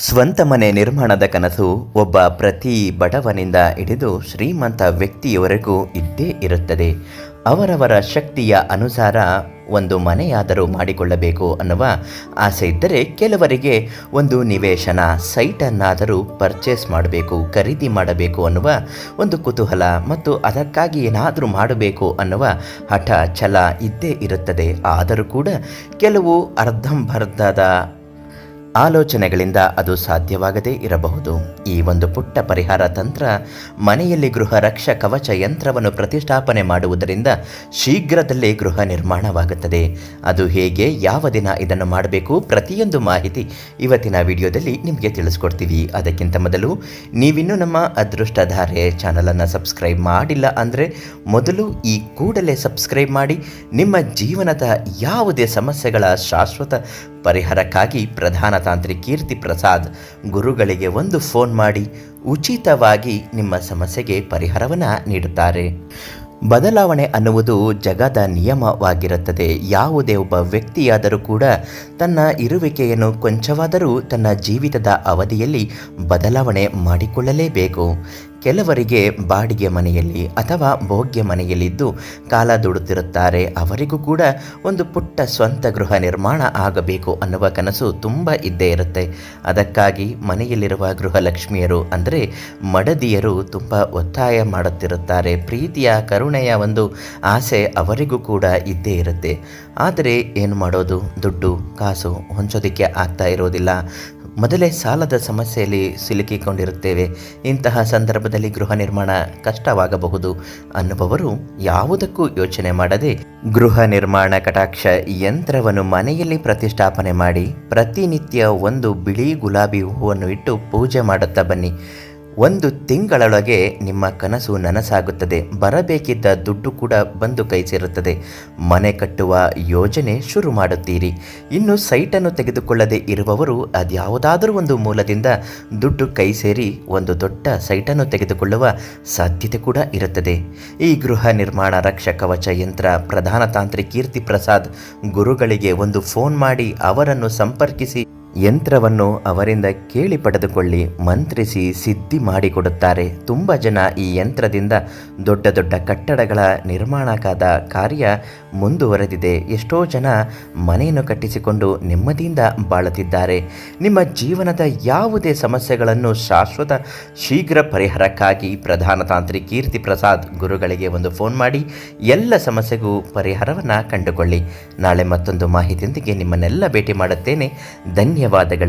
ಸ್ವಂತ ಮನೆ ನಿರ್ಮಾಣದ ಕನಸು ಒಬ್ಬ ಪ್ರತಿ ಬಡವನಿಂದ ಹಿಡಿದು ಶ್ರೀಮಂತ ವ್ಯಕ್ತಿಯವರೆಗೂ ಇದ್ದೇ ಇರುತ್ತದೆ. ಅವರವರ ಶಕ್ತಿಯ ಅನುಸಾರ ಒಂದು ಮನೆಯಾದರೂ ಮಾಡಿಕೊಳ್ಳಬೇಕು ಅನ್ನುವ ಆಸೆ ಇದ್ದರೆ ಕೆಲವರಿಗೆ ಒಂದು ನಿವೇಶನ, ಸೈಟನ್ನಾದರೂ ಪರ್ಚೇಸ್ ಮಾಡಬೇಕು, ಖರೀದಿ ಮಾಡಬೇಕು ಅನ್ನುವ ಒಂದು ಕುತೂಹಲ ಮತ್ತು ಅದಕ್ಕಾಗಿ ಏನಾದರೂ ಮಾಡಬೇಕು ಅನ್ನುವ ಹಠ ಛಲ ಇದ್ದೇ ಇರುತ್ತದೆ. ಆದರೂ ಕೂಡ ಕೆಲವು ಅರ್ಧಂಬರ್ಧದ ಆಲೋಚನೆಗಳಿಂದ ಅದು ಸಾಧ್ಯವಾಗದೇ ಇರಬಹುದು. ಈ ಒಂದು ಪುಟ್ಟ ಪರಿಹಾರ ತಂತ್ರ ಮನೆಯಲ್ಲಿ ಗೃಹ ರಕ್ಷ ಕವಚ ಯಂತ್ರವನ್ನು ಪ್ರತಿಷ್ಠಾಪನೆ ಮಾಡುವುದರಿಂದ ಶೀಘ್ರದಲ್ಲೇ ಗೃಹ ನಿರ್ಮಾಣವಾಗುತ್ತದೆ. ಅದು ಹೇಗೆ, ಯಾವ ದಿನ ಇದನ್ನು ಮಾಡಬೇಕು, ಪ್ರತಿಯೊಂದು ಮಾಹಿತಿ ಇವತ್ತಿನ ವಿಡಿಯೋದಲ್ಲಿ ನಿಮಗೆ ತಿಳಿಸ್ಕೊಡ್ತೀವಿ. ಅದಕ್ಕಿಂತ ಮೊದಲು, ನೀವಿನ್ನೂ ನಮ್ಮ ಅದೃಷ್ಟಧಾರೆ ಚಾನಲನ್ನು ಸಬ್ಸ್ಕ್ರೈಬ್ ಮಾಡಿಲ್ಲ ಅಂದರೆ ಮೊದಲು ಈ ಕೂಡಲೇ ಸಬ್ಸ್ಕ್ರೈಬ್ ಮಾಡಿ, ನಿಮ್ಮ ಜೀವನದ ಯಾವುದೇ ಸಮಸ್ಯೆಗಳ ಶಾಶ್ವತ ಪರಿಹಾರಕ್ಕಾಗಿ ಪ್ರಧಾನ ತಾಂತ್ರಿ ಕೀರ್ತಿ ಪ್ರಸಾದ್ ಗುರುಗಳಿಗೆ ಒಂದು ಫೋನ್ ಮಾಡಿ ಉಚಿತವಾಗಿ ನಿಮ್ಮ ಸಮಸ್ಯೆಗೆ ಪರಿಹಾರವನ್ನು ನೀಡುತ್ತಾರೆ. ಬದಲಾವಣೆ ಅನ್ನುವುದು ಜಗದ ನಿಯಮವಾಗಿರುತ್ತದೆ. ಯಾವುದೇ ಒಬ್ಬ ವ್ಯಕ್ತಿಯಾದರೂ ಕೂಡ ತನ್ನ ಇರುವಿಕೆಯನ್ನು ಕೊಂಚವಾದರೂ ತನ್ನ ಜೀವಿತದ ಅವಧಿಯಲ್ಲಿ ಬದಲಾವಣೆ ಮಾಡಿಕೊಳ್ಳಲೇಬೇಕು. ಕೆಲವರಿಗೆ ಬಾಡಿಗೆ ಮನೆಯಲ್ಲಿ ಅಥವಾ ಭೋಗ್ಯ ಮನೆಯಲ್ಲಿದ್ದು ಕಾಲ ದುಡುತ್ತಿರುತ್ತಾರೆ. ಅವರಿಗೂ ಕೂಡ ಒಂದು ಪುಟ್ಟ ಸ್ವಂತ ಗೃಹ ನಿರ್ಮಾಣ ಆಗಬೇಕು ಅನ್ನುವ ಕನಸು ತುಂಬ ಇದ್ದೇ ಇರುತ್ತೆ. ಅದಕ್ಕಾಗಿ ಮನೆಯಲ್ಲಿರುವ ಗೃಹಲಕ್ಷ್ಮಿಯರು ಅಂದರೆ ಮಡದಿಯರು ತುಂಬ ಒತ್ತಾಯ ಮಾಡುತ್ತಿರುತ್ತಾರೆ. ಪ್ರೀತಿಯ, ಕರುಣೆಯ ಒಂದು ಆಸೆ ಅವರಿಗೂ ಕೂಡ ಇದ್ದೇ ಇರುತ್ತೆ. ಆದರೆ ಏನು ಮಾಡೋದು? ದುಡ್ಡು, ಕಾಸು ಹೊಂಚೋದಿಕ್ಕೆ ಆಗ್ತಾ ಇರೋದಿಲ್ಲ. ಮೊದಲೇ ಸಾಲದ ಸಮಸ್ಯೆಯಲ್ಲಿ ಸಿಲುಕಿಕೊಂಡಿರುತ್ತೇವೆ. ಇಂತಹ ಸಂದರ್ಭದಲ್ಲಿ ಗೃಹ ನಿರ್ಮಾಣ ಕಷ್ಟವಾಗಬಹುದು. ಅನ್ನುವವರು ಯಾವುದಕ್ಕೂ ಯೋಚನೆ ಮಾಡದೆ ಗೃಹ ನಿರ್ಮಾಣ ಕಟಾಕ್ಷ ಯಂತ್ರವನ್ನು ಮನೆಯಲ್ಲಿ ಪ್ರತಿಷ್ಠಾಪನೆ ಮಾಡಿ ಪ್ರತಿನಿತ್ಯ ಒಂದು ಬಿಳಿ ಗುಲಾಬಿ ಹೂವನ್ನು ಇಟ್ಟು ಪೂಜೆ ಮಾಡುತ್ತಾ ಬನ್ನಿ. ಒಂದು ತಿಂಗಳೊಳಗೆ ನಿಮ್ಮ ಕನಸು ನನಸಾಗುತ್ತದೆ. ಬರಬೇಕಿದ್ದ ದುಡ್ಡು ಕೂಡ ಬಂದು ಕೈ ಸೇರುತ್ತದೆ. ಮನೆ ಕಟ್ಟುವ ಯೋಜನೆ ಶುರು ಮಾಡುತ್ತೀರಿ. ಇನ್ನು ಸೈಟನ್ನು ತೆಗೆದುಕೊಳ್ಳದೆ ಇರುವವರು ಅದ್ಯಾವುದಾದರೂ ಒಂದು ಮೂಲದಿಂದ ದುಡ್ಡು ಕೈ ಸೇರಿ ಒಂದು ದೊಡ್ಡ ಸೈಟನ್ನು ತೆಗೆದುಕೊಳ್ಳುವ ಸಾಧ್ಯತೆ ಕೂಡ ಇರುತ್ತದೆ. ಈ ಗೃಹ ನಿರ್ಮಾಣ ರಕ್ಷ ಕವಚ ಯಂತ್ರ, ಪ್ರಧಾನ ತಾಂತ್ರಿ ಕೀರ್ತಿ ಪ್ರಸಾದ್ ಗುರುಗಳಿಗೆ ಒಂದು ಫೋನ್ ಮಾಡಿ ಅವರನ್ನು ಸಂಪರ್ಕಿಸಿ ಯಂತ್ರವನ್ನು ಅವರಿಂದ ಕೇಳಿ ಪಡೆದುಕೊಳ್ಳಿ, ಮಂತ್ರಿಸಿ ಸಿದ್ಧಿ ಮಾಡಿಕೊಡುತ್ತಾರೆ. ತುಂಬ ಜನ ಈ ಯಂತ್ರದಿಂದ ದೊಡ್ಡ ದೊಡ್ಡ ಕಟ್ಟಡಗಳ ನಿರ್ಮಾಣಕ್ಕಾದ ಕಾರ್ಯ ಮುಂದುವರೆದಿದೆ. ಎಷ್ಟೋ ಜನ ಮನೆಯನ್ನು ಕಟ್ಟಿಸಿಕೊಂಡು ನೆಮ್ಮದಿಯಿಂದ ಬಾಳುತ್ತಿದ್ದಾರೆ. ನಿಮ್ಮ ಜೀವನದ ಯಾವುದೇ ಸಮಸ್ಯೆಗಳನ್ನು ಶಾಶ್ವತ, ಶೀಘ್ರ ಪರಿಹಾರಕ್ಕಾಗಿ ಪ್ರಧಾನ ತಾಂತ್ರಿ ಕೀರ್ತಿ ಪ್ರಸಾದ್ ಗುರುಗಳಿಗೆ ಒಂದು ಫೋನ್ ಮಾಡಿ, ಎಲ್ಲ ಸಮಸ್ಯೆಗೂ ಪರಿಹಾರವನ್ನು ಕಂಡುಕೊಳ್ಳಿ. ನಾಳೆ ಮತ್ತೊಂದು ಮಾಹಿತಿಯೊಂದಿಗೆ ನಿಮ್ಮನ್ನೆಲ್ಲ ಭೇಟಿ ಮಾಡುತ್ತೇನೆ. ಧನ್ಯವಾದಗಳು.